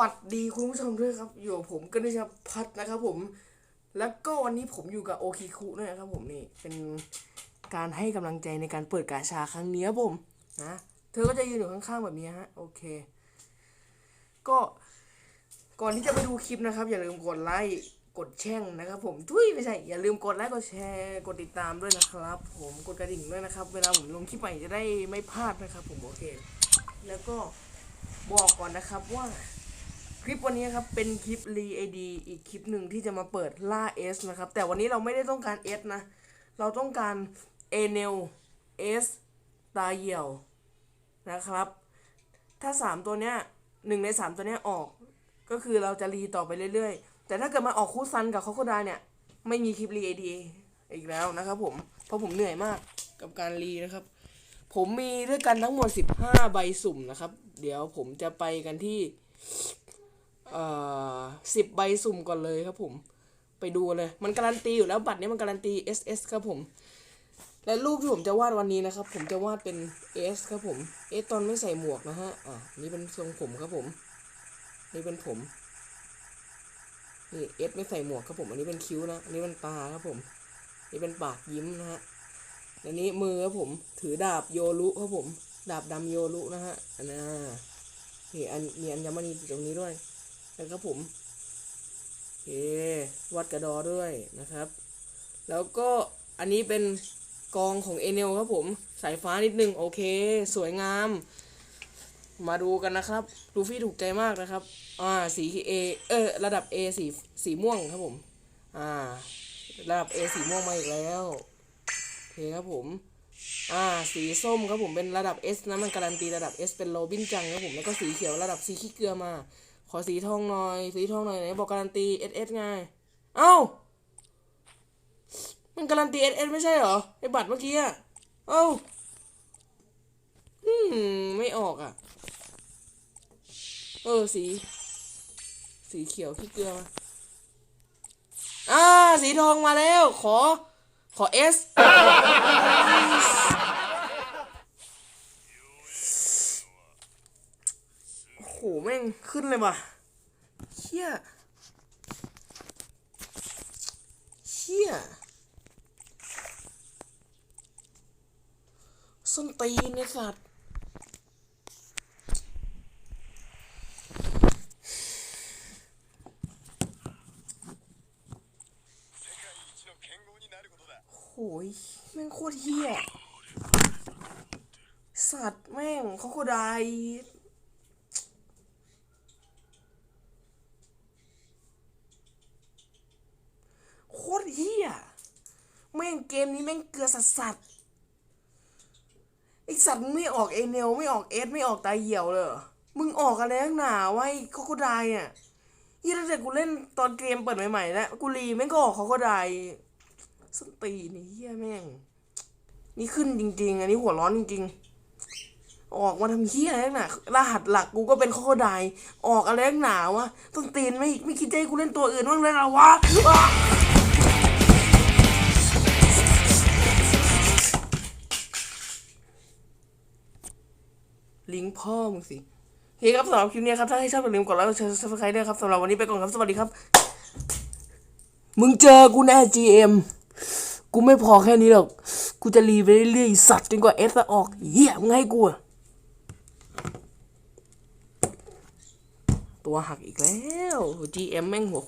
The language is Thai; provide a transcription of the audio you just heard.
วัสดีคุณผู้ชมด้วยครับอยู่กับผมก็ได้ชพัฒน์นะครับผม แล้วก็วันนี้ผมอยู่กับโอคิคุด้วยนะครับผมนี่เป็นการให้กำลังใจในการเปิดกาชาครั้งนี้ครับผมนะเธอก็จะยืนอยู่ข้างๆแบบนี้ฮะโอเค ก็ก่อนที่จะไปดูคลิปนะครับ อย่าลืมกดไลค์กดแช่งนะครับผมทุยไม่ใช่อย่าลืมกดไลค์กดแชร์กดติดตามด้วยนะครับ ผมกดกระดิ่งด้วยนะครับ เวลาผมลงคลิปใหม่จะได้ไม่พลาดนะครับ ผมโอเค แล้วก็บอกก่อนนะครับว่า ลิปวันนี้ครับเป็นคลิปรีไอดีอีกคลิปหนึ่งที่จะมาเปิดล่า S นะครับ แต่วันนี้เราไม่ได้ต้องการ S นะ เราต้องการเอเนล S ตาเหี่ยวนะครับ ถ้า 3 ตัวเนี้ยหนึ่งใน 3 ตัวเนี้ยออก ก็คือเราจะรีต่อไปเรื่อยๆ แต่ถ้าเกิดมาออกคู่ซันกับเขาโคดาเนี่ย ไม่มีคลิปรีไอดีอีกแล้วนะครับผม เพราะผมเหนื่อยมากกับการรีนะครับ ผมมีด้วยกันทั้งหมด 15 ใบสุ่มนะครับ เดี๋ยวผมจะไปกันที่ สิบใบสุ่มก่อนเลยครับผม ไปดูเลย มันการันตีอยู่แล้วบัตรนี้มันการันตี SS ครับผม และรูปที่ผมจะวาดวันนี้นะครับ ผมจะวาดเป็น S ครับผม S ตอนไม่ใส่หมวกนะฮะ อะนี่เป็นทรงผมครับผม นี่เป็นผม นี่ S ไม่ใส่หมวกครับผม อันนี้เป็นคิ้วนะ อันนี้เป็นตาครับผม นี่เป็นปากยิ้มนะฮะ อันนี้มือครับผม ถือดาบโยรุครับผม ดาบดำโยรุนะฮะอันน่านี่อันมีอัญมณีตรงนี้ด้วย นะครับผมโอเควัดกระดอด้วยนะครับ แล้วก็อันนี้เป็นกองของเอเนลครับผม สายฟ้านิดนึง โอเค สวยงาม มาดูกันนะครับ ลูฟี่ถูกใจมากนะครับ อ่า สี A เออ ระดับ A สีสีม่วงครับผม อ่า ระดับ A สีม่วงมาอีกแล้ว โอเคครับผม อ่า สีส้มครับผม เป็นระดับ S นะ มันการันตีระดับ S เป็นโรบินจังครับผม แล้วก็สีเขียวระดับสีขี้เกลือมา ขอสีทองหน่อย สีทองหน่อยไหนบอกการันตี SS ไง เอ้า มันการันตี SS ไม่ใช่เหรอไอบัตรเมื่อกี้อะเอ้าอืมไม่ออกอะ เออสี สีเขียวขี้เกลือมาอ่าสีทองมาแล้ว ขอ ขอ S โอ้โห แม่งขึ้นเลยว่ะเชี่ยเชี่ยส้นตีนไอสัตว์โหยแม่งโคตรเฮี้ยสัตว์แม่งเขาโคตรไดายโค ตรเฮียแม่งเกมนี้แม่งเกลือสัสสัสไอสัตว์มึงไม่ออกเอเนลไม่ออกเอสไม่ออกตาเหี่ยวเลยมึงออกอะไรนักหนาไวะไอ้เขาโคไดายอะยี่ตั้งแต่กูเล่นตอนเกมเปิดใหม่ๆแล้วกูรีแม่งก็ออกเขาโคไดายสนตีนี่เฮียแม่ง นี่ขึ้นจริง ๆ อันนี้หัวร้อนจริง ๆ ออกมาทำเฮียอะไรนักหนารหัสหลักกูก็เป็นข้อใดออกอะไรนักหนาวะต้นตีนไม่ไม่คิดให้กูเล่นตัวอื่นบ้างเลยเหรอวะ ลิงก์พ่อมึงสิโอเคครับสำหรับคลิปนี้ครับถ้าให้ชอบอย่าลืมกดไลค์กดแชร์ซับสไครต์ด้วยครับสำหรับวันนี้ไปก่อนครับสวัสดีครับ มึงเจอกูแน่ GM กูไม่พอแค่นี้หรอก กูจะรีไปเรื่อยๆสัตว์จนกว่าเอสจะออกเหี้ยมึงให้กูอะตัวหักอีกแล้ว GM แม่งหัว